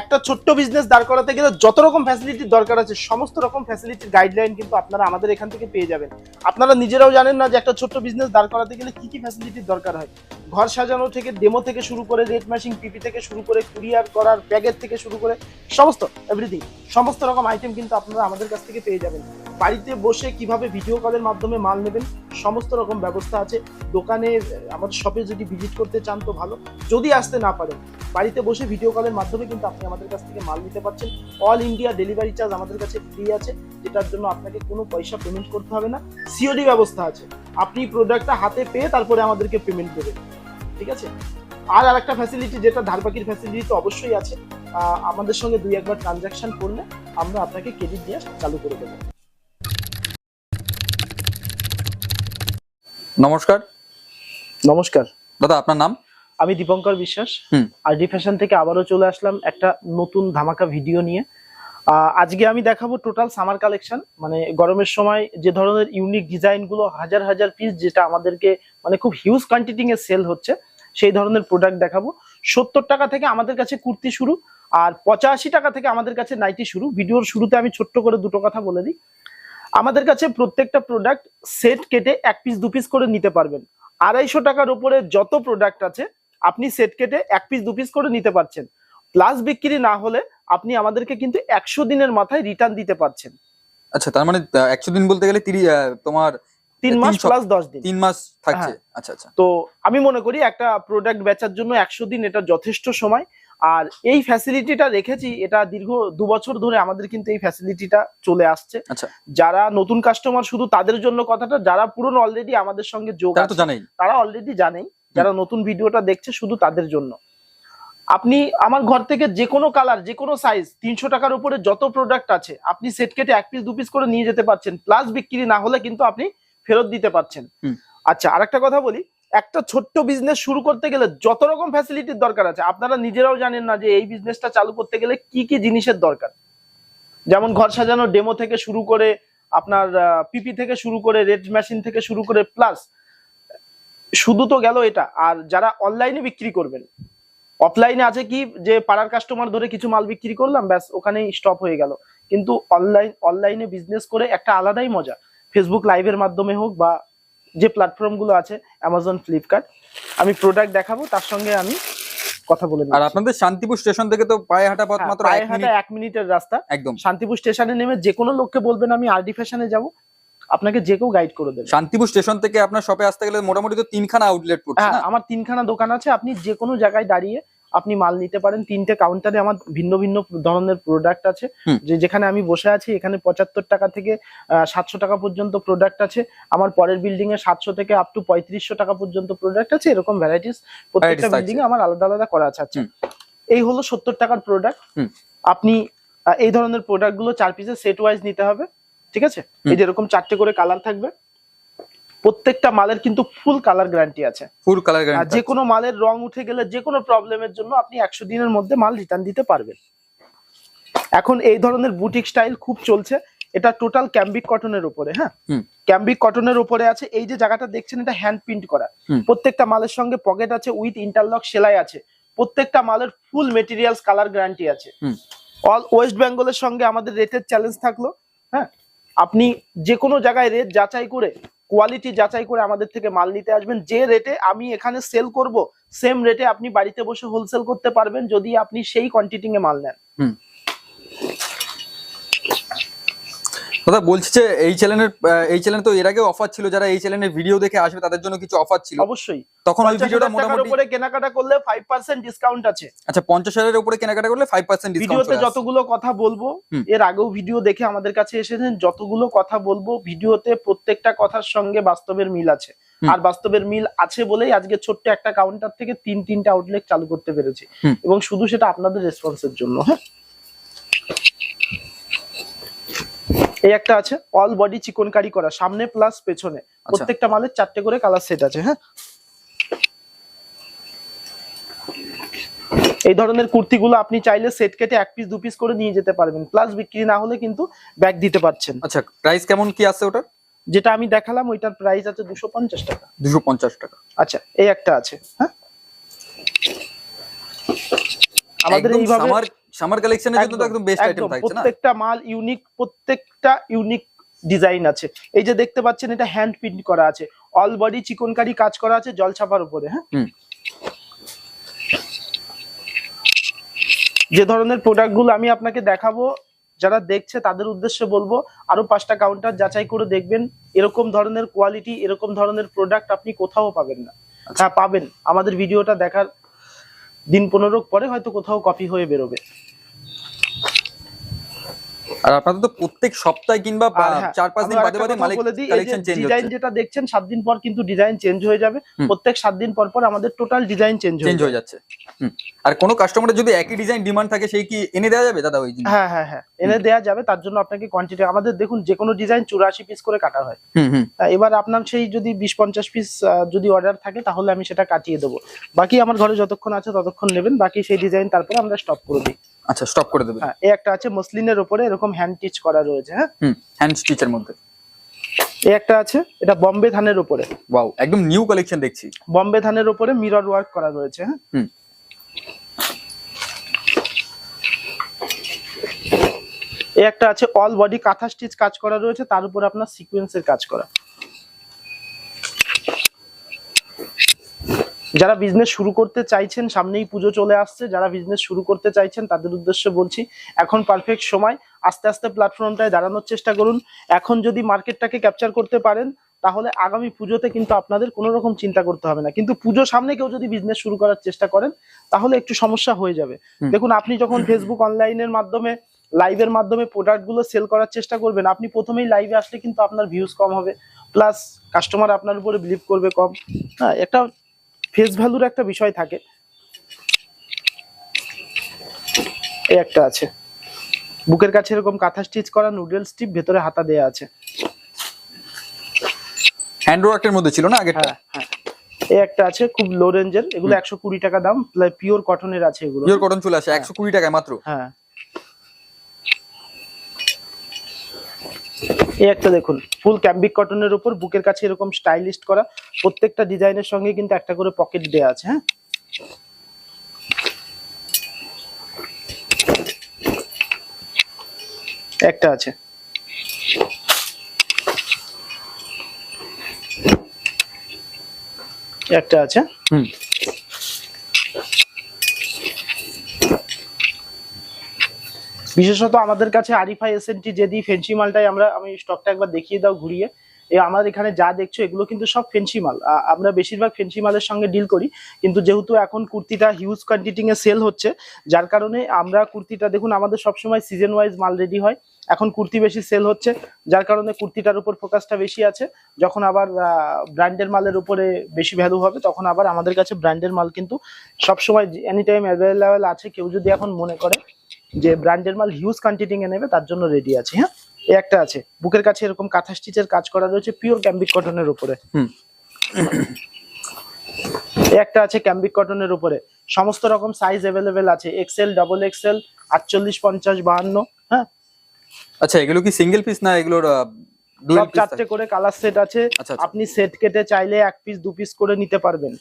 একটা ছোট্ট বিজনেস দাঁড় করাতে গেলে যত রকম ফ্যাসিলিটির দরকার আছে, সমস্ত রকম ফ্যাসিলিটির গাইডলাইন কিন্তু আপনারা আমাদের এখান থেকে পেয়ে যাবেন। আপনারা নিজেরাও জানেন না যে একটা ছোট্ট বিজনেস দাঁড় করাতে গেলে কি কি ফ্যাসিলিটির দরকার হয়। ঘর সাজানো থেকে ডেমো থেকে শুরু করে রেট ম্যাচিং পিপি থেকে শুরু করে কুরিয়ার করার প্যাকেট থেকে শুরু করে সমস্ত এভরিথিং সমস্ত রকম আইটেম কিন্তু আপনারা আমাদের কাছ থেকে পেয়ে যাবেন। বাড়িতে বসে কীভাবে ভিডিও কলের মাধ্যমে মাল নেবেন, সমস্ত রকম ব্যবস্থা আছে। দোকানে আমাদের শপে যদি ভিজিট করতে চান তো ভালো। যদি আসতে না পারেন, বাড়িতে বসে ভিডিও কলের মাধ্যমে কিন্তু আপনি আমাদের কাছ থেকে মাল নিতে পারছেন। অল ইন্ডিয়া ডেলিভারি চার্জ আমাদের কাছে ফ্রি আছে যেটার জন্য আপনাকে কোনো পয়সা পেমেন্ট করতে হবে না। সিওডি ব্যবস্থা আছে। আপনি প্রোডাক্টটা হাতে পেয়ে তারপরে আমাদেরকে পেমেন্ট দেবেন। ঠিক আছে? আর আরেকটা ফ্যাসিলিটি যেটা ধারবাকির ফ্যাসিলিটি তো অবশ্যই আছে আহ, আমাদের সঙ্গে দুই একবার ট্রানজাকশন করলে আমরা আপনাকে ক্রেডিট দিয়ে চালু করে দেবো। নমস্কার। নমস্কার। দাদা আপনার নাম? আমি দীপঙ্কর বিশ্বাস। হুম। আরডি ফ্যাশন থেকে আবারও চলে আসলাম একটা নতুন ধামাকা ভিডিও নিয়ে। আজকে আমি দেখাবো টোটাল সামার কালেকশন। মানে গরমের সময় যে ধরনের ইউনিক ডিজাইনগুলো হাজার হাজার পিস যেটা আমাদেরকে মানে খুব হিউজ কোয়ান্টিটি এ সেল হচ্ছে সেই ধরনের প্রোডাক্ট দেখাবো। সত্তর টাকা থেকে আমাদের কাছে কুর্তি শুরু আর পঁচাশি টাকা থেকে আমাদের কাছে নাইটি শুরু। ভিডিওর শুরুতে আমি ছোট্ট করে দুটো কথা বলে দিই। আমাদের কাছে প্রত্যেকটা প্রোডাক্ট সেট কেটে এক পিস দু পিস করে নিতে পারবেন। আড়াইশো টাকার উপরে যত প্রোডাক্ট আছে আপনি সেট কেটে এক পিস দু পিস করে নিতে পারছেন। প্লাস বিক্রি না হলে আপনি আমাদেরকে কিন্তু একশো দিনের মাথায় রিটার্ন দিতে পারছেন। আচ্ছা তার মানে একশো দিন বলতে গেলে তোমার তিন মাস প্লাস দশ দিন। তিন মাস থাকছে। হ্যাঁ। আচ্ছা আচ্ছা। তো আমি মনে করি একটা প্রোডাক্ট বেচার জন্য একশো দিন এটা যথেষ্ট সময়। আর এই ফ্যাসিলিটিটা রেখেছি এটা দীর্ঘ দু বছর ধরে আমাদের কিন্তু এই ফ্যাসিলিটিটা চলে আসছে। আচ্ছা। যারা নতুন কাস্টমার শুধু তাদের জন্য কথাটা যারা পুরনো অলরেডি আমাদের সঙ্গে যোগ তারা অলরেডি জানেই। যারা নতুন ভিডিওটা দেখছে শুধু তাদের জন্য। আপনি আমার ঘর থেকে যে কোনো কালার যে কোনো সাইজ তিনশো টাকার উপরে যত প্রোডাক্ট আছে আপনি সেট কেটে এক পিস দু পিস করে নিয়ে যেতে পারছেন। প্লাস বিক্রি না হলে কিন্তু আপনি ফেরত দিতে পারছেন। আচ্ছা আরেকটা কথা বলি। একটা ছোট্ট বিজনেস শুরু করতে গেলে যত রকম ফ্যাসিলিটির দরকার আছে আপনারা নিজেরাও জানেন না যে এই বিজনেসটা চালু করতে গেলে কি কি জিনিসের দরকার। যেমন ঘর সাজানো ডেমো থেকে শুরু করে আপনার পিপি থেকে শুরু করে রেড মেশিন থেকে শুরু করে প্লাস শুধু তো গেল এটা আর যারা অনলাইনে বিক্রি করবেন অফলাইনে আছে কি যে পাড়ার কাস্টমার ধরে কিছু মাল বিক্রি করলাম ব্যাস ওখানেই স্টপ হয়ে গেল। কিন্তু অনলাইন অনলাইনে বিজনেস করে একটা আলাদাই মজা। ফেসবুক লাইভের মাধ্যমে হোক বা যে প্ল্যাটফর্মগুলো আছে অ্যামাজন ফ্লিপকার্ট আমি প্রোডাক্ট দেখাবো তার সঙ্গে আমি কথা বলে আর আপনাদের শান্তিপুর স্টেশন থেকে তো পায়ে হাঁটা পথ হ্যাঁ, মাত্র পায়ে হাঁটা এক মিনিটের রাস্তা। একদম। শান্তিপুর স্টেশনে নেমে যে কোনো লোককে বলবেন আমি আরডি ফ্যাশনে যাব আপনাকে যে কেউ গাইড করে দেবে। শান্তিপুর স্টেশন থেকে আপনার শপে আসতে গেলে মোটামুটি তো তিনখানা আউটলেট পড়ছে হ্যাঁ না? আমার তিনখানা দোকান আছে আপনি যে কোনো জায়গায় দাঁড়িয়ে আপনি মাল নিতে পারেন। তিনটে কাউন্টারে আমার ভিন্ন ভিন্ন ধরনের প্রোডাক্ট আছে। যে যেখানে আমি বসে আছি এখানে পঁচাত্তর টাকা থেকে সাতশো টাকা পর্যন্ত প্রোডাক্ট আছে। আমার পরের বিল্ডিং এ সাতশো থেকে আপ টু পঁয়ত্রিশশো টাকা পর্যন্ত প্রোডাক্ট আছে। এরকম ভ্যারাইটিস প্রত্যেকটা বিল্ডিং এ আমার আলাদা আলাদা করা আছে। আচ্ছা। এই হলো সত্তর টাকার প্রোডাক্ট। আপনি এই ধরনের প্রোডাক্টগুলো চার পিসের সেট ওয়াইজ নিতে হবে। ঠিক আছে? এই যে এরকম চারটে করে কালার থাকবে প্রত্যেকটা মালের কিন্তু ফুল কালার গ্যারান্টি আছে। ফুল কালার আর যে কোনো মালের রং উঠে গেলে যে কোনো প্রবলেমের জন্য আপনি একশো দিনের মধ্যে মাল রিটার্ন দিতে পারবেন। এখন এই ধরনের বুটিক স্টাইল খুব চলছে। এটা টোটাল ক্যাম্বিক কটনের উপরে হ্যাঁ। ক্যাম্বিক কটনের উপরে আছে। এই যে জায়গাটা দেখছেন এটা হ্যান্ড প্রিন্ট করা। প্রত্যেকটা মালের সঙ্গে পকেট আছে উইথ ইন্টারলক সেলাই আছে। প্রত্যেকটা মালের ফুল মেটেরিয়ালস কালার গ্যারান্টি আছে। অল ওয়েস্ট বেঙ্গলের সঙ্গে আমাদের রেটের চ্যালেঞ্জ থাকল হ্যাঁ? আপনি যে কোনো জায়গায় রেট যাচাই করে কোয়ালিটি যাচাই করে আমাদের থেকে মাল নিতে আসবেন। যে রেটে আমি এখানে সেল করব সেম রেটে আপনি বাড়িতে বসে হোলসেল করতে পারবেন যদি আপনি সেই কোয়ান্টিটিং এ মাল নেন। দাদা বলছি যে এই চ্যানেলের এই চ্যানেলে তো এর আগে অফার ছিল যারা এই চ্যানেলের ভিডিও দেখে আসবে তাদের জন্য কিছু অফার ছিল। অবশ্যই। তখন ওই ভিডিওটা মোটামুটি উপরে কেনাকাটা করলে ফাইভ পার্সেন্ট ডিসকাউন্ট আছে। আচ্ছা পঞ্চাশ হাজারের উপরে কেনাকাটা করলে ফাইভ পার্সেন্ট ভিডিওতে ডিসকাউন্ট যতগুলো কথা বলব এর আগেও ভিডিও দেখে আমাদের কাছে এসেছেন যতগুলো কথা বলব ভিডিওতে প্রত্যেকটা কথার সঙ্গে বাস্তবের মিল আছে। আর বাস্তবের মিল আছে বলেই আজকে ছোট্ট একটা কাউন্টার থেকে তিন তিনটা আউটলেট চালু করতে পেরেছি। এবং শুধু সেটা আপনাদের রেসপন্সের জন্য হ্যাঁ? এই একটা আছে অল বডি চিকনকারি করা সামনে প্লাস পেছনে। প্রত্যেকটা মালের চারটে করে কালার সেট আছে হ্যাঁ? এই ধরনের কুর্তিগুলো আপনি চাইলে সেট কেটে এক পিস দু পিস করে নিয়ে যেতে পারবেন। প্লাস বিক্রি না হলে কিন্তু ব্যাগ দিতে পারছেন। আচ্ছা প্রাইস কেমন কি আছে ওটার? যেটা আমি দেখালাম ওইটার প্রাইস আছে দুশো পঞ্চাশ টাকা। দুশো পঞ্চাশ টাকা। আচ্ছা এই একটা আছে হ্যাঁ? আমাদের এইভাবে সামার কালেকশনের জন্য একদম, বেস্ট আইটেম থাকছে না? প্রত্যেকটা মাল ইউনিক প্রত্যেকটা ইউনিক ডিজাইন আছে। এই যে দেখতে পাচ্ছেন এটা হ্যান্ড প্রিন্ট করা আছে। অল বডি চিকনকারি কাজ করা আছে জল ছাপার উপরে হ্যাঁ? যে ধরনের প্রোডাক্টগুলো আমি আপনাকে দেখাবো যারা দেখছে তাদের উদ্দেশ্যে বলব আরও পাঁচটা কাউন্টার যাচাই করে দেখবেন এরকম ধরনের কোয়ালিটি এরকম ধরনের প্রোডাক্ট আপনি কোথাও পাবেন না। আচ্ছা। হ্যাঁ পাবেন। আমাদের ভিডিওটা দেখার দিন পনেরো পরে হয়তো কোথাও কপি হয়ে বেরোবে। আর আপনাদের তো প্রত্যেক সপ্তাহে কিংবা হ্যাঁ, চার পাঁচ দিন বাদে বাদে মালিক বলে দিই, কালেকশন চেঞ্জ ডিজাইন যেটা দেখছেন সাত দিন পর কিন্তু ডিজাইন চেঞ্জ হয়ে যাবে। প্রত্যেক সাত দিন পর পর আমাদের টোটাল ডিজাইন চেঞ্জ চেঞ্জ হয়ে যাচ্ছে। আর কোনো কাস্টমারের যদি একই ডিজাইন ডিমান্ড থাকে সেই কি এনে দেওয়া যাবে দাদা ওই জিনিস? হ্যাঁ হ্যাঁ হ্যাঁ। এনে দেওয়া যাবে তার জন্য আপনাকে কোয়ান্টিটি আমাদের দেখুন যে কোনো ডিজাইন চুরাশি পিস করে কাটা হয়। এবার আপনার সেই যদি বিশ পঞ্চাশ পিস যদি অর্ডার থাকে তাহলে আমি সেটা কাটিয়ে দেবো। বাকি আমার ঘরে যতক্ষণ আছে ততক্ষণ নেবেন বাকি সেই ডিজাইন তারপরে আমরা স্টপ করে দিই। আচ্ছা স্টপ করে দেবে হ্যাঁ এই একটা আছে মসলিনের উপরে এরকম হ্যান্ড স্টিচ করা রয়েছে হ্যাঁ? হুম হ্যান্ড স্টিচের মধ্যে। এই একটা আছে এটা বম্বে ধানের উপরে। ওয়াও একদম নিউ কালেকশন দেখছি। বম্বে ধানের উপরে মিরর ওয়ার্ক করা রয়েছে হ্যাঁ? হুম। এই একটা আছে অল বডি কাঁথা স্টিচ কাজ করা রয়েছে তার উপর আপনার সিকোয়েন্সের কাজ করা। যারা বিজনেস শুরু করতে চাইছেন সামনেই পুজো চলে আসছে যারা বিজনেস শুরু করতে চাইছেন তাদের উদ্দেশ্যে বলছি এখন পারফেক্ট সময়। আস্তে আস্তে প্ল্যাটফর্মটায় দাঁড়ানোর চেষ্টা করুন। এখন যদি মার্কেটটাকে ক্যাপচার করতে পারেন তাহলে আগামী পুজোতে কিন্তু আপনাদের কোনো রকম চিন্তা করতে হবে না। কিন্তু পুজো সামনে কেউ যদি বিজনেস শুরু করার চেষ্টা করেন তাহলে একটু সমস্যা হয়ে যাবে। দেখুন আপনি যখন ফেসবুক অনলাইনের মাধ্যমে লাইভের মাধ্যমে প্রোডাক্টগুলো সেল করার চেষ্টা করবেন আপনি প্রথমেই লাইভে আসলে কিন্তু আপনার ভিউজ কম হবে। প্লাস কাস্টমার আপনার উপরে বিলিভ করবে কম। হ্যাঁ একটা ফেস ভ্যালুর একটা বিষয় থাকে। এই একটা আছে। বুকের কাছে এরকম কাঁথা স্টিচ করা নুডল স্টিপ ভেতরে হাতা দেয়া আছে। হ্যান্ড ওয়ার্কের মধ্যে ছিল না আগেরটা? হ্যাঁ হ্যাঁ। এই একটা আছে খুব লো রেঞ্জের এগুলো একশো কুড়ি টাকা দাম পিওর কটনের আছে এগুলো। পিওর কটন চলে আসে একশো কুড়ি টাকায় মাত্র? হ্যাঁ। এই একটা দেখুন ফুল ক্যাম্বিক কটনের উপর বুকের কাছে এরকম স্টাইলিস্ট করা, প্রত্যেকটা ডিজাইনের সঙ্গে কিন্তু একটা করে পকেট দেয়া আছে হ্যাঁ? একটা আছে। একটা আছে। হুম। বিশেষত আমাদের কাছে আরিফাই এসএনটি যেদি ফেন্সি মালটাই আমরা, আমি স্টকটা একবার দেখিয়ে দাও ঘুরিয়ে। এই আমার এখানে যা দেখছ, এগুলো কিন্তু সব ফেন্সি মাল। আমরা বেশিরভাগ ফেন্সি মালের সঙ্গে ডিল করি, কিন্তু যেহেতু এখন কুর্তিটা হিউজ কোয়ান্টিটি এ সেল হচ্ছে, যার কারণে আমরা কুর্তিটা, দেখুন, আমাদের সবসময় সিজন ওয়াইজ মাল রেডি হয়। এখন কুর্তি বেশি সেল হচ্ছে, যার কারণে কুর্তিটার উপর ফোকাসটা বেশি আছে। যখন আবার ব্র্যান্ডের মালের উপরে বেশি ভ্যালু হবে, তখন আবার আমাদের কাছে ব্র্যান্ডের মাল কিন্তু সবসময় এনি টাইম অ্যাভেলেবেল আছে, কেউ যদি এখন মনে করে। যে ব্র্যান্ডের মাল হিউজ কোয়ান্টিটি এ নেবে তার জন্য রেডি আছে হ্যাঁ? এই একটা আছে। বুকের কাছে এরকম কাঁথা স্টিচের কাজ করা রয়েছে পিওর ক্যাম্বিক কটনের উপরে। একটা আছে ক্যাম্বিক কটনের উপরে। সমস্ত রকম সাইজ অ্যাভেলেবেল আছে। এক্সেল ডাবল এক্সেল আটচল্লিশ পঞ্চাশ বাহান্ন হ্যাঁ? আচ্ছা এগুলো কি সিঙ্গেল পিস না এগুলোর সব চারটে করে কালার সেট আছে। আচ্ছা, আচ্ছা। আপনি সেট কেটে চাইলে এক পিস দু পিস করে নিতে পারবেন।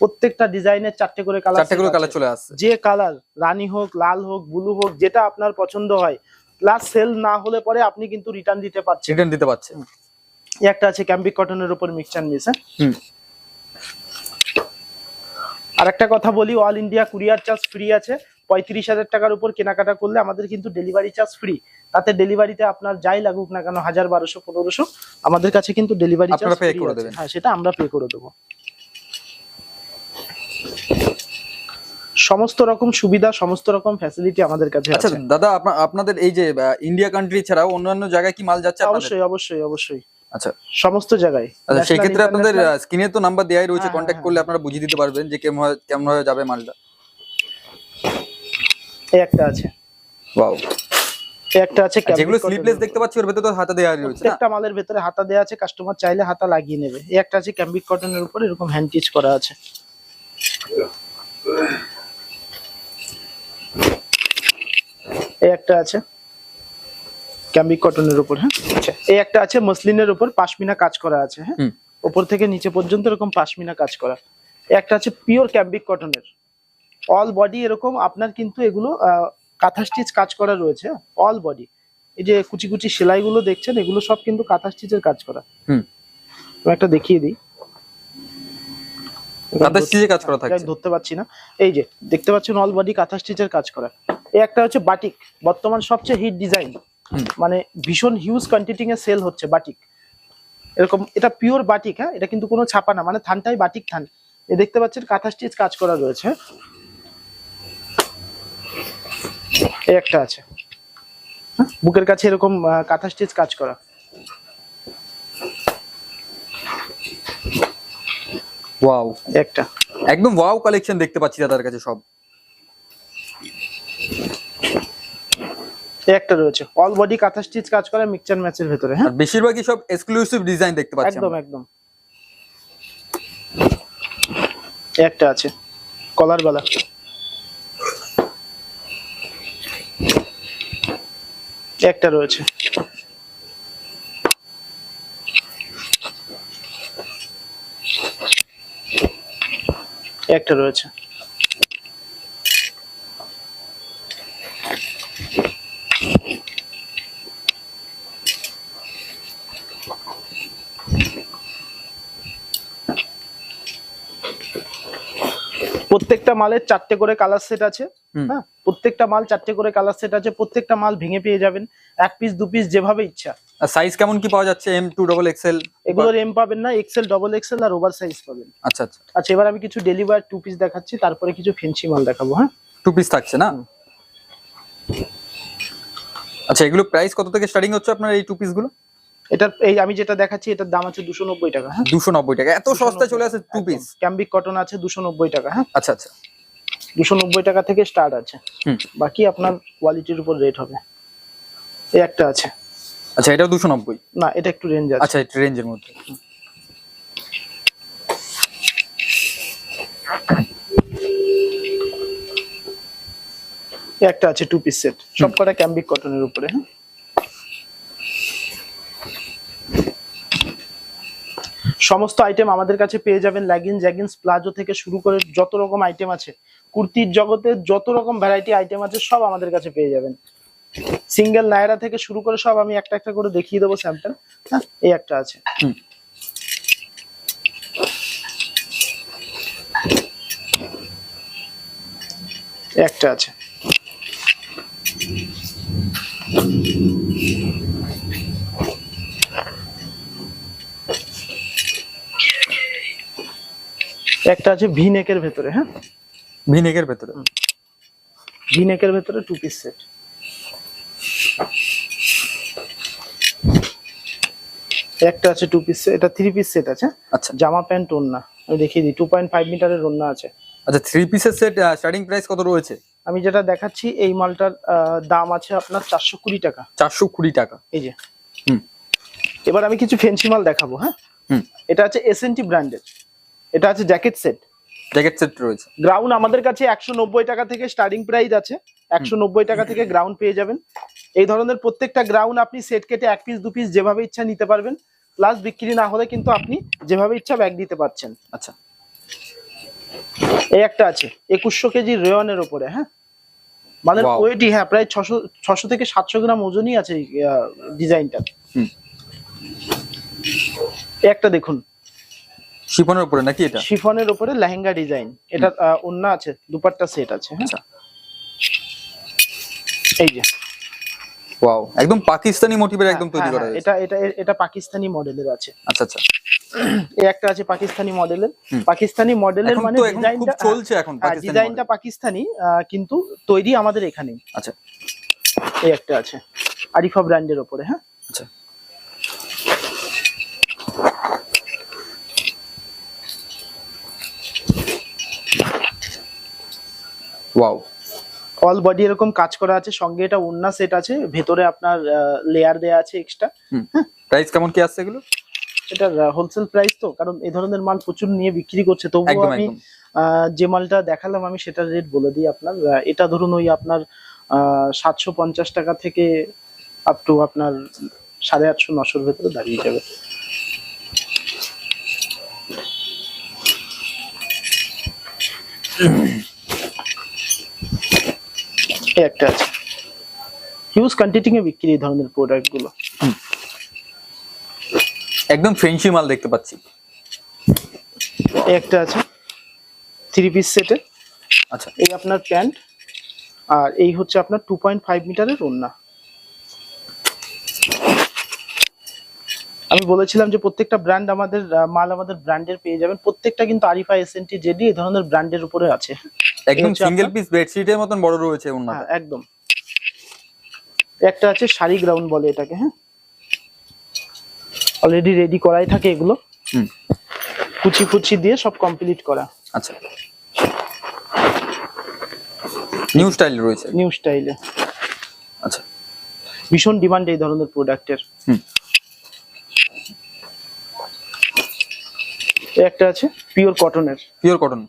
প্রত্যেকটা ডিজাইনের চারটে করে কালার চারটে করে কালার চলে আসছে। যে কালার রানী হোক লাল হোক ব্লু হোক যেটা আপনার পছন্দ হয়। প্লাস সেল না হলে পরে আপনি কিন্তু রিটার্ন দিতে পারছেন। রিটার্ন দিতে পারছেন। একটা আছে ক্যাম্বিক কটনের উপর মিক্সচার মিস হ্যাঁ? হুম। আর একটা কথা বলি all India courier charge free আছে। পঁয়ত্রিশ হাজার টাকার উপর কেনাকাটা করলে আমাদের কিন্তু ডেলিভারি চার্জ ফ্রি তাতে ডেলিভারিতে আপনার যাই লাগুক না কেন হাজার বারোশো পনেরোশো আমাদের কাছে কিন্তু ডেলিভারি চার্জ। হ্যাঁ সেটা আমরা পে করে দেবো। সমস্ত রকম সুবিধা সমস্ত রকম ফ্যাসিলিটি আমাদের কাছে আচ্ছা আছে। দাদা আপনা- আপনাদের এই যে ইন্ডিয়া কান্ট্রি ছাড়াও অন্যান্য জায়গায় কি মাল যাচ্ছে অবশ্যই অবশ্যই অবশ্যই। আচ্ছা। সমস্ত জায়গায়। আচ্ছা আপনাদের স্ক্রিনে তো নাম্বার দেওয়াই রয়েছে কন্ট্যাক্ট হ্যাঁ, করলে আপনারা বুঝিয়ে দিতে পারবেন যে কেমন কেমন ভাবে যাবে মালটা। এই একটা আছে। ওয়াও একটা আছে যেগুলো স্লিপলেস এর দেখতে পাচ্ছি ওর ভেতরে তো হাতে রয়েছে প্রত্যেকটা মালের ভেতরে হাতা আছে কাস্টমার চাইলে হাতা লাগিয়ে নেবে। এই একটা আছে ক্যাম্বিক কটনের উপর এরকম হ্যান্ড টিচ করা আছে। এই একটা আছে। ক্যাম্বিক কটনের উপর হ্যাঁ? আচ্ছা। এই একটা আছে মসলিনের উপর পাশমিনা কাজ করা আছে হ্যাঁ? উপর থেকে নিচে পর্যন্ত এরকম পাশমিনা কাজ করা। একটা আছে পিওর ক্যাম্বিক কটনের অল বডি এরকম আপনার কিন্তু এগুলো কাঁথা স্টিচ কাজ করা রয়েছে অল বডি এই যে কুচি কুচি সেলাইগুলো দেখছেন এগুলো সব কিন্তু কাঁথা স্টিচের কাজ করা। হুম। একটা দেখিয়ে দিই। কাঁথা স্টিচে কাজ করা থাকছে। ধরতে পারছি না। এই যে দেখতে পাচ্ছেন অল বডি কাঁথা স্টিচের কাজ করা। একটা হচ্ছে বাটিক বর্তমান সবচেয়ে হিট ডিজাইন মানে ভীষণ হিউজ কোয়ান্টিটি এ সেল হচ্ছে বাটিক এরকম এটা পিওর বাটিক হ্যাঁ? এটা কিন্তু কোনো ছাপা না মানে থানটাই বাটিক থান। এ দেখতে পাচ্ছেন কাঁথা স্টিচ কাজ করা রয়েছে। এই একটা আছে। বুকের কাছে এরকম কাঁথা স্টিচ কাজ করা। ওয়াও একটা। একদম ওয়াও কালেকশন দেখতে পাচ্ছি দাদার কাছে সব। একটা রয়েছে। অল বডি কাঁথা স্টিচ কাজ করা মিক্সচার ম্যাচের ভেতরে হ্যাঁ? বেশিরভাগই সব এক্সক্লুসিভ ডিজাইন দেখতে পাচ্ছি একদম একদম। একটা আছে কলার বালা একটা রয়েছে। একটা রয়েছে প্রত্যেকটা মালের চারটে করে কালার সেট আছে। হ্যাঁ প্রত্যেকটা মাল চারটে করে কালার সেট আছে প্রত্যেকটা মাল ভেঙে পেয়ে যাবেন। এক পিস দু পিস যেভাবে ইচ্ছা। আর সাইজ কেমন কি পাওয়া যাচ্ছে? এম টু ডবল এক্সেল এগুলোর এম পাবেন না এক্সেল ডবল এক্সেল আর ওভার সাইজ পাবেন। আচ্ছা আচ্ছা। আচ্ছা এবার আমি কিছু ডেলিভার টু পিস দেখাচ্ছি তারপরে কিছু ফেন্সি মাল দেখাবো হ্যাঁ? টু পিস থাকছে না? আচ্ছা এগুলো প্রাইস কত থেকে স্টার্টিং হচ্ছে আপনার এই টু পিসগুলো? এটার এই আমি যেটা দেখাচ্ছি এটার দাম আছে দুশো নব্বই টাকা হ্যাঁ? দুশো নব্বই টাকা। এত সস্তায় চলে আসে টু পিস ক্যাম্বিক কটন আছে দুশো নব্বই টাকা হ্যাঁ? আচ্ছা আচ্ছা। দুশো নব্বই টাকা থেকে স্টার্ট আছে। হুম। বাকি আপনার কোয়ালিটির উপর রেট হবে। এই একটা আছে। আচ্ছা এটাও দুশো নব্বই? না এটা একটু রেঞ্জ আছে। আচ্ছা এটা রেঞ্জের মধ্যে। একটা আছে টু পিস সেট সব কটা ক্যাম্বিক কটনের উপরে হ্যাঁ? সমস্ত আইটেম আমাদের কাছে পেয়ে যাবেন ল্যাগিন জ্যাগিন্স প্লাজো থেকে শুরু করে যত রকম আইটেম আছে কুর্তির জগতে যত রকম ভ্যারাইটি আইটেম আছে সব আমাদের কাছে পেয়ে যাবেন। সিঙ্গেল নায়রা থেকে শুরু করে সব আমি একটা একটা করে দেখিয়ে দেবো স্যাম্পল হ্যাঁ এই একটা আছে। একটা আছে। একটা আছে ভি নেকের ভেতরে হ্যাঁ? ভিনেকের ভেতরে। ভি নেকের ভেতরে টু পিস সেট একটা আছে টু পিস এটা থ্রি পিস সেট আছে আচ্ছা। জামা প্যান্ট ওন্না আমি দেখিয়ে দিই টু পয়েন্ট ফাইভ মিটারের ওন্না আছে। আচ্ছা থ্রি পিসের সেট স্টার্টিং প্রাইস কত রয়েছে? আমি যেটা দেখাচ্ছি এই মালটার দাম আছে আপনার চারশো কুড়ি টাকা। চারশো কুড়ি টাকা। এই যে। হুম। এবার আমি কিছু ফেন্সি মাল দেখাবো হ্যাঁ? এটা আছে এস এন টি ব্র্যান্ডের এটা আছে জ্যাকেট সেট জ্যাকেট সেট রয়েছে। গ্রাউন্ড আমাদের কাছে একশো নব্বই টাকা থেকে স্টার্টিং প্রাইস আছে। একশো নব্বই টাকা থেকে গ্রাউন্ড পেয়ে যাবেন। এই ধরনের প্রত্যেকটা গ্রাউন্ড আপনি সেট কেটে এক পিস দু পিস যেভাবে ইচ্ছা নিতে পারবেন। প্লাস বিক্রি না হলে কিন্তু আপনি যেভাবে ইচ্ছা ব্যাগ দিতে পারছেন। আচ্ছা। এই একটা আছে একুশশো কেজি রেয়নের ওপরে হ্যাঁ? মানে. ওয়েটই হ্যাঁ প্রায় ছশো ছশো থেকে সাতশো গ্রাম ওজনই আছে ডিজাইনটা হুম। একটা দেখুন। শিফনের উপরে নাকি এটা? শিফনের উপরে লেহেঙ্গা ডিজাইন। এটা অন্য আছে দুপাট্টা সেট আছে হ্যাঁ। আচ্ছা। এই যে। ওয়াও একদম পাকিস্তানি মোটিভের একদম তৈরি হ্যাঁ, করা হ্যাঁ, এটা এটা এটা পাকিস্তানি মডেলের আছে। আচ্ছা আচ্ছা। এই একটা আছে পাকিস্তানি মডেলের। পাকিস্তানি মডেলের মানে এখন ডিজাইনটা চলছে এখন পাকিস্তানি ডিজাইনটা পাকিস্তানি কিন্তু তৈরি আমাদের এখানেই। model। আচ্ছা। এই একটা আছে আরিফা ব্র্যান্ডের ওপরে হ্যাঁ। আচ্ছা। ওয়াও অল বডি এরকম কাজ করা আছে সঙ্গে এটা উন্না সেট আছে ভেতরে আপনার লেয়ার দেয়া আছে এক্সট্রা হুম। প্রাইস কেমন কি আসছে এগুলো এটার হোলসেল প্রাইস তো কারণ এই ধরনের মাল প্রচুর নিয়ে বিক্রি করছে তবুও আমি যে মালটা দেখালাম আমি সেটার রেট বলে দিই আপনার। এটা ধরুন ওই আপনার সাতশো পঞ্চাশ টাকা থেকে আপ টু আপনার সাড়ে আটশো নশোর ভেতরে দাঁড়িয়ে যাবে। এই একটা আছে। হিউজ কোয়ান্টিটি এ বিক্রি এই ধরনের প্রোডাক্টগুলো। একদম ফ্রেঞ্চি মাল দেখতে পাচ্ছি। একটা আছে থ্রি পিস সেটে আচ্ছা। এই আপনার প্যান্ট আর এই হচ্ছে আপনার টু পয়েন্ট ফাইভ মিটারের ওড়না। আমি বলেছিলাম যে প্রত্যেকটা ব্র্যান্ড আমাদের মাল আমাদের ব্র্যান্ডের পেয়ে যাবেন। প্রত্যেকটা কিন্তু আরিফা এসএনটি জেডি এই ধরনের ব্র্যান্ডের উপরে আছে। একদম সিঙ্গেল পিস বেডশিটের মতন বড় রয়েছে ওনার হ্যাঁ একদম। একটা আছে শাড়ি গ্রাউন্ড বলে এটাকে হ্যাঁ। অলরেডি রেডি করাই থাকে এগুলো। হুম। কুচি কুচি দিয়ে সব কমপ্লিট করা। আচ্ছা। নিউ স্টাইল রয়েছে। নিউ স্টাইলে আচ্ছা। ভীষণ ডিমান্ড এই ধরনের প্রোডাক্টের হুম। একটা আছে পিওর কটনের। Pure cotton.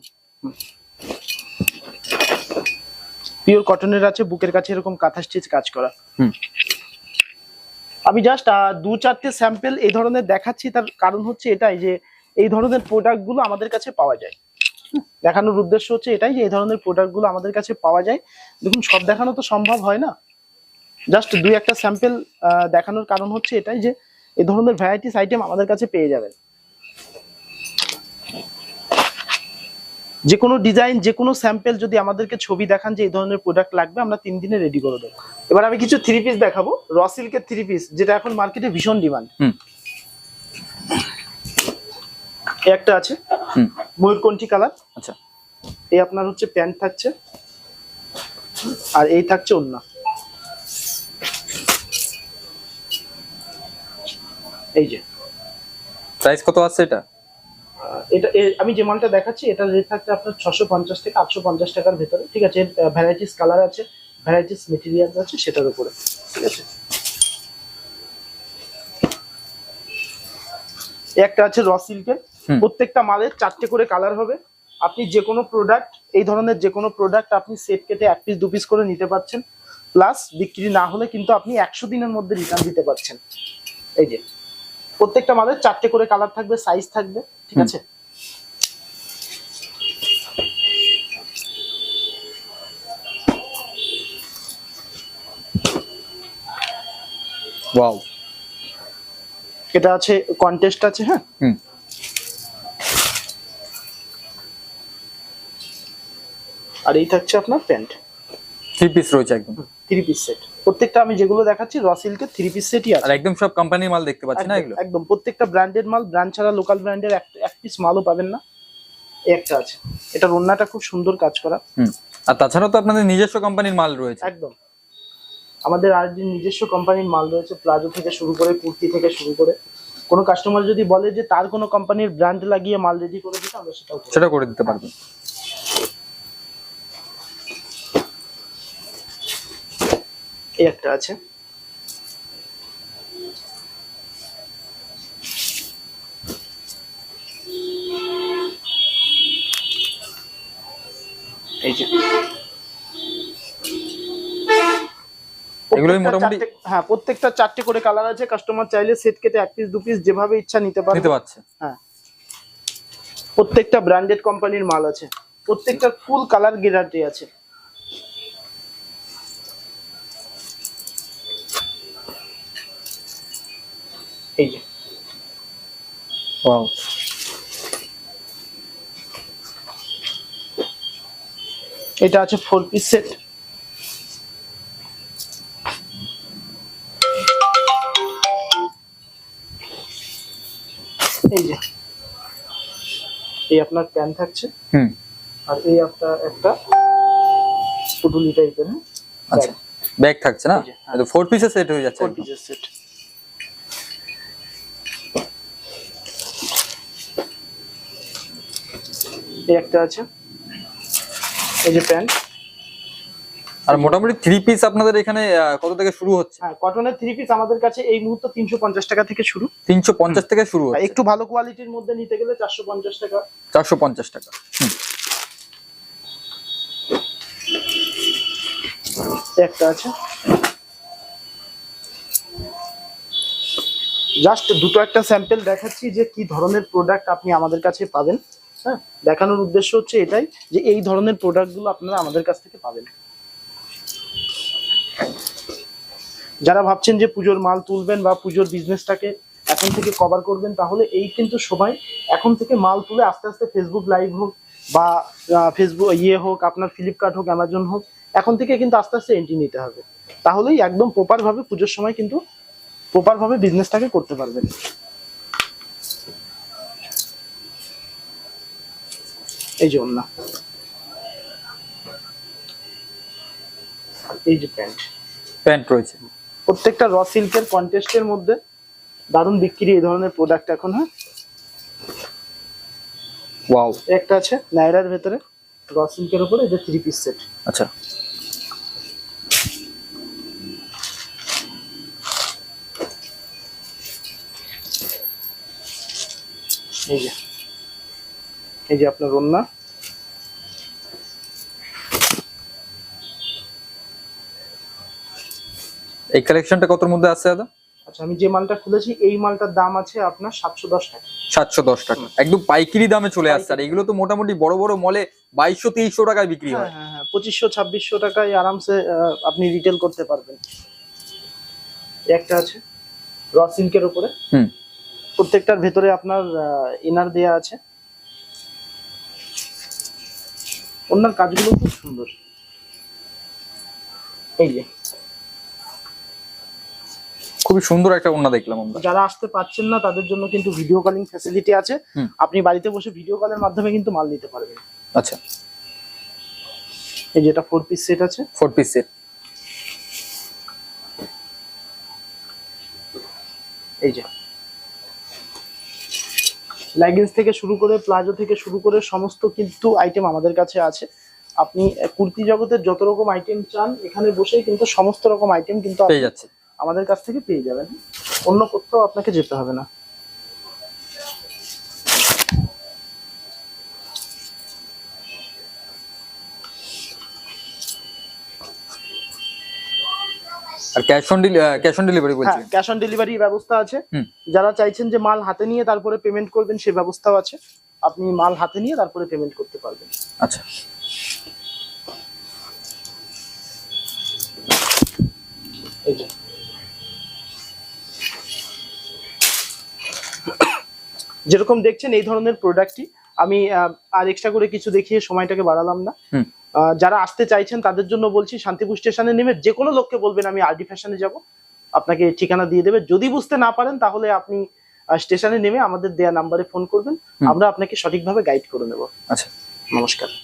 পিওর কটনের আছে বুকের কাছে এরকম কাঁথা স্টিচ কাজ করা। হুম। আমি জাস্ট দু চারটে স্যাম্পল এই ধরনের দেখাচ্ছি তার কারণ হচ্ছে এটাই যে এই ধরনের প্রোডাক্টগুলো আমাদের কাছে পাওয়া যায়। দেখানোর উদ্দেশ্য হচ্ছে এটাই যে এই ধরনের প্রোডাক্টগুলো আমাদের কাছে পাওয়া যায়। দেখুন সব দেখানো তো সম্ভব হয় না। জাস্ট দুই একটা স্যাম্পল দেখানোর কারণ হচ্ছে এটাই যে এই ধরনের ভ্যারাইটিস আইটেম আমাদের কাছে পেয়ে যাবেন। যে কোনো ডিজাইন যে কোনো স্যাম্পেল যদি আমাদেরকে ছবি দেখান যে এই ধরনের প্রোডাক্ট লাগবে আমরা তিন দিনে রেডি করে দেবো। এবার আমি কিছু থ্রি পিস দেখাবো। র সিল্কের থ্রি পিস যেটা এখন মার্কেটে ভীষণ ডিমান্ড হুম। একটা আছে। ময়ূরকণ্ঠী কালার আচ্ছা। এই আপনার হচ্ছে প্যান্ট থাকছে। আর এই থাকছে ওন্না এই যে। প্রাইস কত আছে এটা? এটা আমি যে মালটা দেখাচ্ছি এটা রেট থাকতে আপনার ছশো পঞ্চাশ থেকে আটশো পঞ্চাশ টাকার ভেতরে ঠিক আছে? এর ভ্যারাইটিস কালার আছে ভ্যারাইটিস মেটেরিয়াল আছে সেটার উপরে ঠিক আছে? একটা আছে র সিল্কের প্রত্যেকটা মালের চারটে করে কালার হবে। আপনি যে কোনো প্রোডাক্ট এই ধরনের যে কোনো প্রোডাক্ট আপনি সেট কেটে এক পিস দু পিস করে নিতে পারছেন। প্লাস বিক্রি না হলে কিন্তু আপনি একশো দিনের মধ্যে রিটার্ন দিতে পারছেন। এই যে প্রত্যেকটা মালের চারটে করে কালার থাকবে সাইজ থাকবে ঠিক আছে? ওয়াও এটা আছে কন্টেস্ট আছে হ্যাঁ? হুম। আর এই থাকছে আপনার প্যান্ট। থ্রি পিস রয়েছে একদম। থ্রি পিস সেট প্রত্যেকটা আমি যেগুলো দেখাচ্ছি র সিল্কের থ্রি পিস সেটই আর আছে। একদম সব কোম্পানির মাল দেখতে পাচ্ছি না এগুলো? একদম প্রত্যেকটা ব্র্যান্ডেড মাল ব্র্যান্ড ছাড়া লোকাল ব্র্যান্ডের এক পিস মালও পাবেন না। একটা আছে। এটা রন্নাটা খুব সুন্দর কাজ করা। হুম। আর তাছাড়াও তো আপনাদের নিজস্ব কোম্পানির মাল রয়েছে। একদম। আমাদের আর যে নিজস্ব কোম্পানির মাল রয়েছে প্লাজো থেকে শুরু করে কুর্তি থেকে শুরু করে। কোনো কাস্টমার যদি বলে যে তার কোনো কোম্পানির ব্র্যান্ড লাগিয়ে মাল রেডি করে দিতে আমরা সেটাও সেটা করে দিতে পারবেন। এই একটা আছে। এই যে। এগুলোই প্রত্যেকটা মোটামুটি- হ্যাঁ প্রত্যেকটা চারটে করে কালার আছে। কাস্টমার চাইলে সেট কেটে এক পিস দু পিস যেভাবে ইচ্ছা নিতে পারে নিতে পারছে। হ্যাঁ। প্রত্যেকটা ব্র্যান্ডেড কোম্পানির মাল আছে। প্রত্যেকটার ফুল কালার গ্যারান্টি আছে। ওয়াও এটা আছে ফোর পিস সেট এই যে এই আপনার প্যান থাকছে। হুম। আর এই আপনার একটা পুটুলি টাইপের হ্যাঁ? আচ্ছা। ব্যাগ থাকছে না। ফোর পিসের সেট হয়ে যাচ্ছে। ফোর পিসের সেট এই একটা আছে। এই যে প্যান্ট। আর মোটামুটি থ্রি পিস আপনাদের এখানে কত থেকে শুরু হচ্ছে? হ্যাঁ কটনের থ্রি পিস আমাদের কাছে এই মুহূর্তে তিনশো পঞ্চাশ টাকা থেকে শুরু। তিনশো পঞ্চাশ থেকে শুরু একটু ভালো কোয়ালিটির মধ্যে নিতে গেলে চারশো পঞ্চাশ টাকা। চারশো পঞ্চাশ টাকা। একটা আছে। জাস্ট দুটো একটা স্যাম্পল দেখাচ্ছি যে কি ধরনের প্রোডাক্ট আপনি আমাদের কাছে পাবেন। হ্যাঁ দেখানোর উদ্দেশ্য হচ্ছে এটাই যে এই ধরনের প্রোডাক্টগুলো আপনারা আমাদের কাছ থেকে পাবেন। যারা ভাবছেন যে পুজোর মাল তুলবেন বা পুজোর বিজনেসটাকে এখন থেকে কভার করবেন, তাহলে এই কিন্তু সময় এখন থেকে মাল তুলে আস্তে আস্তে ফেসবুক লাইভ হোক বা ফেসবুক ইয়ে হোক, আপনার ফ্লিপকার্ট হোক অ্যামাজন হোক, এখন থেকে কিন্তু আস্তে আস্তে এন্ট্রি নিতে হবে। তাহলেই একদম প্রপার ভাবে পুজোর সময় কিন্তু প্রপার ভাবে বিজনেসটাকে করতে পারবেন। এই যে না এই যে প্যান্ট। প্যান্ট রয়েছে। প্রত্যেকটা র সিল্কের কন্টেস্টের মধ্যে দারুণ বিক্রি এই ধরনের প্রোডাক্ট এখন হ্যাঁ? ওয়াও একটা আছে নাইরার ভেতরে র সিল্কের উপরে এটা থ্রি পিস সেট আচ্ছা। এই যে। এই যে আপনার ওন্না এই কালেকশনটা কতর মধ্যে আছে দাদা? আচ্ছা আমি যে মালটা খুলেছি এই মালটার দাম আছে আপনার সাতশো দশ টাকা। সাতশো দশ টাকা। একদম পাইকারি দামে চলে আসছে। আর এগুলো তো মোটামুটি বড় বড় মলে বাইশশো তেইশশো টাকায় বিক্রি হ্যাঁ। হয় হ্যাঁ হ্যাঁ পঁচিশশো ছাব্বিশশো টাকায় আরামসে আপনি রিটেল করতে পারবেন। একটা আছে র সিল্কের উপরে। হুম। প্রত্যেকটার ভেতরে আপনার ইনার দেয়া আছে। ওনার কাজগুলো খুব সুন্দর। এই যে। খুবই সুন্দর একটা ওড়না দেখলাম আমরা। যারা আসতে পারছেন না তাদের জন্য কিন্তু ভিডিও কলিং ফ্যাসিলিটি আছে। আপনি বাড়িতে বসে ভিডিও কলের মাধ্যমে কিন্তু মাল নিতে পারবেন। আচ্ছা। এই যেটা ফোর পিস সেট আছে। ফোর পিস সেট এই যে। লেগিংস থেকে শুরু করে প্লাজো থেকে শুরু করে সমস্ত কিন্তু আইটেম আমাদের কাছে আছে। আপনি কুর্তি জগতের যত রকম আইটেম চান এখানে বসেই কিন্তু সমস্ত রকম আইটেম কিন্তু পেয়ে যাচ্ছে আমাদের কাছ থেকে পেয়ে যাবেন। অন্য কোথাও আপনাকে যেতে হবে না। আর cash on cash on delivery বলছি। ক্যাশ অন ডেলিভারি ব্যবস্থা আছে। যারা চাইছেন যে মাল হাতে নিয়ে তারপরে পেমেন্ট করবেন সে ব্যবস্থাও আছে। আপনি মাল হাতে নিয়ে তারপরে পেমেন্ট করতে পারবেন। আচ্ছা। এই যে। যেরকম দেখছেন এই ধরনের প্রোডাক্টই আমি আর এক্সট্রা করে কিছু দেখিয়ে সময়টাকে বাড়ালাম না। যারা আসতে চাইছেন তাদের জন্য বলছি শান্তিপুর স্টেশনে নেমে যে কোনো লোককে বলবেন আমি আরডি ফ্যাশনে যাব। আপনাকে ঠিকানা দিয়ে দেবে। যদি বুঝতে না পারেন তাহলে আপনি স্টেশনে নেমে আমাদের দেয়া নাম্বারে ফোন করবেন। আমরা আপনাকে সঠিকভাবে গাইড করে নেব। আচ্ছা। নমস্কার।